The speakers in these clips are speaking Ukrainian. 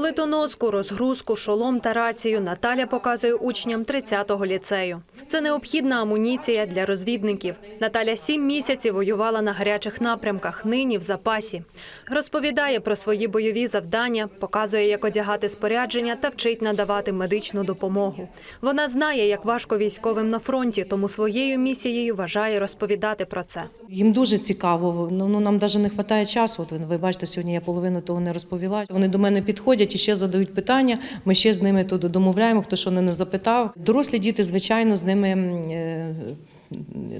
Плитоноску, розгрузку, шолом та рацію Наталя показує учням 30-го ліцею. Це необхідна амуніція для розвідників. Наталя сім місяців воювала на гарячих напрямках, нині в запасі. Розповідає про свої бойові завдання, показує, як одягати спорядження та вчить надавати медичну допомогу. Вона знає, як важко військовим на фронті, тому своєю місією вважає розповідати про це. Їм дуже цікаво. Ну, ну нам навіть не вистачає часу. От ви- ви бачите, сьогодні я половину того не розповіла. Вони до мене підходять і ще задають питання. Ми ще з ними тут домовляємо, хто що не запитав. Дорослі діти, звичайно, з ними. е,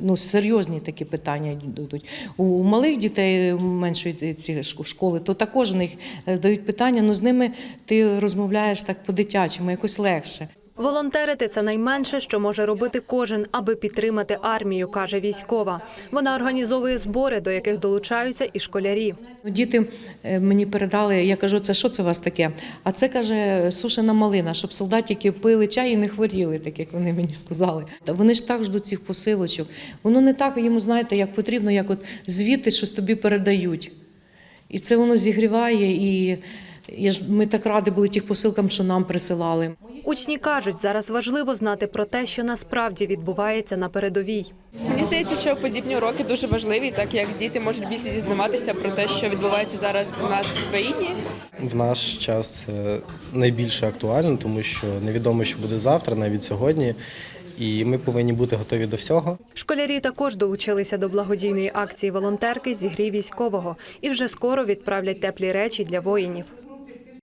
Ну, серйозні такі питання йдуть. У малих дітей меншої ці школи, то також в них е, дають питання, ну з ними ти розмовляєш так по-дитячому, якось легше. Волонтерити це найменше, що може робити кожен, аби підтримати армію, каже військова. Вона організовує збори, до яких долучаються і школярі. Ну, Діти е, мені передали, я кажу, це що це у вас таке? А це каже сушена малина, щоб солдатики пили чай і не хворіли, так як вони мені сказали. Вони ж так ждуть цих посилочок. Воно не так йому, знаєте, як потрібно, як от звідти щось тобі передають. І це воно зігріває. І ми так раді були тих посилкам, що нам присилали. Учні кажуть, зараз важливо знати про те, що насправді відбувається на передовій. Мені здається, що подібні уроки дуже важливі, так як діти можуть більше дізнаватися про те, що відбувається зараз у нас в країні. В наш час це найбільше актуально, тому що невідомо, що буде завтра, навіть сьогодні. І ми повинні бути готові до всього. Школярі також долучилися до благодійної акції волонтерки зігрій військового і вже скоро відправлять теплі речі для воїнів.